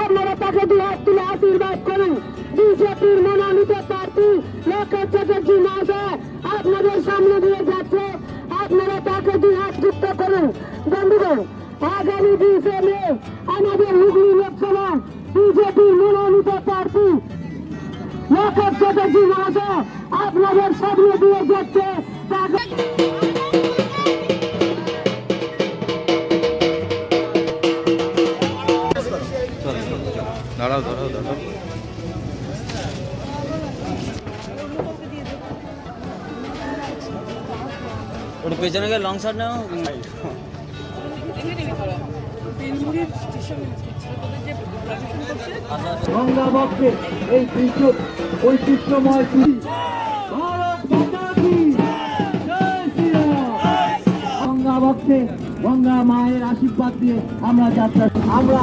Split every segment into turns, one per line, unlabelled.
আপনারা তাকে দু হাত তুলে আশীর্বাদ করুন। বিজেপির মনোনীত প্রার্থী লোকের বিজেপির মনোনীত প্রার্থী লোকেশ চ্যাটার্জি মহাশয় আপনাদের সামনে দিয়ে যাচ্ছে
দাঁড়াও দাঁড়াও দাঁড়াও।
ওর পেছনে গিয়ে লং শট নাও।
গঙ্গা বক্ষে এই কৃষ্ণ ঐতিহ্যময় কৃষি ভারত মাতা কি? জয় শ্রীরাম। গঙ্গা গঙ্গা মায়ের আশীর্বাদ দিয়ে আমরা যাত্রা আমরা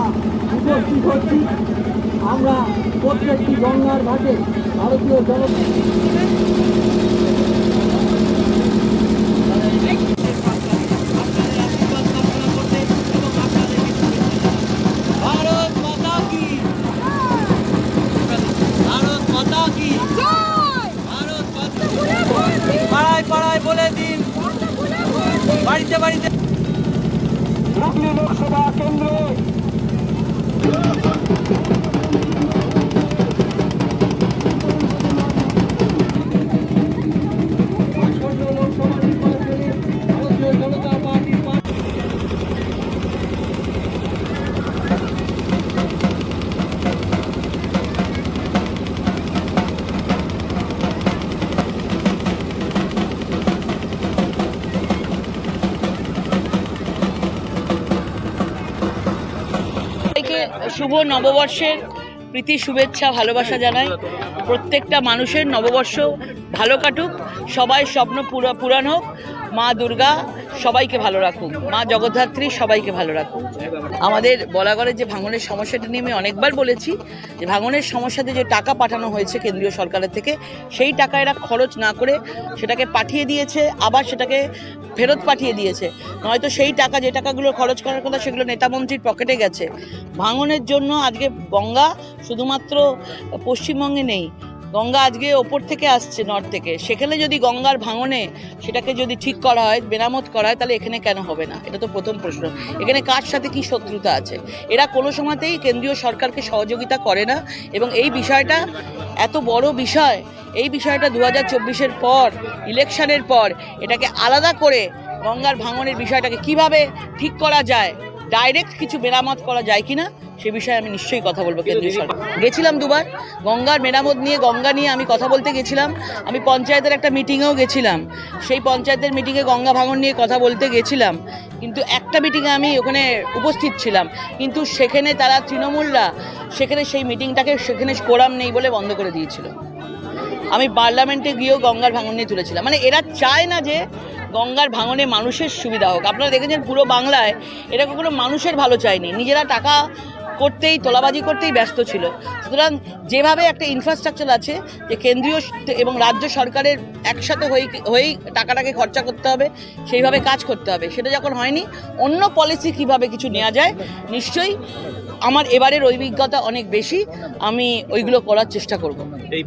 উপস্থিত হচ্ছি। আমরা প্রত্যেকটি গঙ্গার ঘাটে ভারতীয় জনতা।
বাড়িতে বাড়িতে
হুগলি লোকসভা কেন্দ্রে।
শুভ নববর্ষের প্রীতি, শুভেচ্ছা, ভালোবাসা জানাই। প্রত্যেকটা মানুষের নববর্ষ ভালো কাটুক, সবাই স্বপ্ন পুরা, পূরণ হোক। মা দুর্গা সবাইকে ভালো রাখুক, মা জগদ্ধাত্রী সবাইকে ভালো রাখুক। আমাদের বলাগড়ের যে ভাঙনের সমস্যাটা নিয়ে আমি অনেকবার বলেছি, যে ভাঙনের সমস্যাতে যে টাকা পাঠানো হয়েছে কেন্দ্রীয় সরকারের থেকে, সেই টাকা এরা খরচ না করে সেটাকে পাঠিয়ে দিয়েছে, আবার সেটাকে ফেরত পাঠিয়ে দিয়েছে। নয়তো সেই টাকা, যে টাকাগুলো খরচ করার কথা, সেগুলো নেতামন্ত্রীর পকেটে গেছে। ভাঙনের জন্য আজকে গঙ্গা শুধুমাত্র পশ্চিমবঙ্গে নেই, গঙ্গা আজকে ওপর থেকে আসছে নর্থ থেকে। সেখানে যদি গঙ্গার ভাঙনে সেটাকে যদি ঠিক করা হয়, মেরামত করা হয়, তাহলে এখানে কেন হবে না? এটা তো প্রথম প্রশ্ন। এখানে কার সাথে কি শত্রুতা আছে? এরা কোনো সময়তেই কেন্দ্রীয় সরকারকে সহযোগিতা করে না এবং এই বিষয়টা এত বড় বিষয় এই বিষয়টা দু হাজার চব্বিশের পর, ইলেকশনের পর, এটাকে আলাদা করে গঙ্গার ভাঙনের বিষয়টাকে কীভাবে ঠিক করা যায় ডাইরেক্ট কিছু মেরামত করা যায় কিনা, সে বিষয়ে আমি নিশ্চয়ই কথা বলব কেন্দ্রীয় সরকার। গেছিলাম দুবার, গঙ্গার মেরামত নিয়ে, গঙ্গা নিয়ে আমি কথা বলতে গেছিলাম। আমি পঞ্চায়েতের একটা মিটিংয়েও গেছিলাম। সেই পঞ্চায়েতের মিটিংয়ে গঙ্গা ভাঙন নিয়ে কথা বলতে গেছিলাম। কিন্তু একটা মিটিংয়ে আমি ওখানে উপস্থিত ছিলাম। কিন্তু সেখানে তারা তৃণমূলরা, সেখানে সেই মিটিংটাকে সেখানে কোরাম নেই বলে বন্ধ করে দিয়েছিল। আমি পার্লামেন্টে গিয়েও গঙ্গার ভাঙন নিয়ে তুলেছিলাম। মানে এরা চায় না যে গঙ্গার ভাঙনে মানুষের সুবিধা হোক। আপনারা দেখেছেন পুরো বাংলায় এরা কখনো মানুষের ভালো চায়নি। নিজেরা টাকা করতেই, তোলাবাজি করতেই ব্যস্ত ছিল। সুতরাং যেভাবে একটা ইনফ্রাস্ট্রাকচার আছে যে কেন্দ্রীয় এবং রাজ্য সরকারের একসাথে হয়ে হয়েই টাকাটাকে খরচা করতে হবে, সেইভাবে কাজ করতে হবে। সেটা যখন হয়নি, অন্য পলিসি কীভাবে কিছু নেওয়া যায়, নিশ্চয়ই আমার এবারের অভিজ্ঞতা অনেক বেশি। আমি ওইগুলো করার চেষ্টা করব।
এই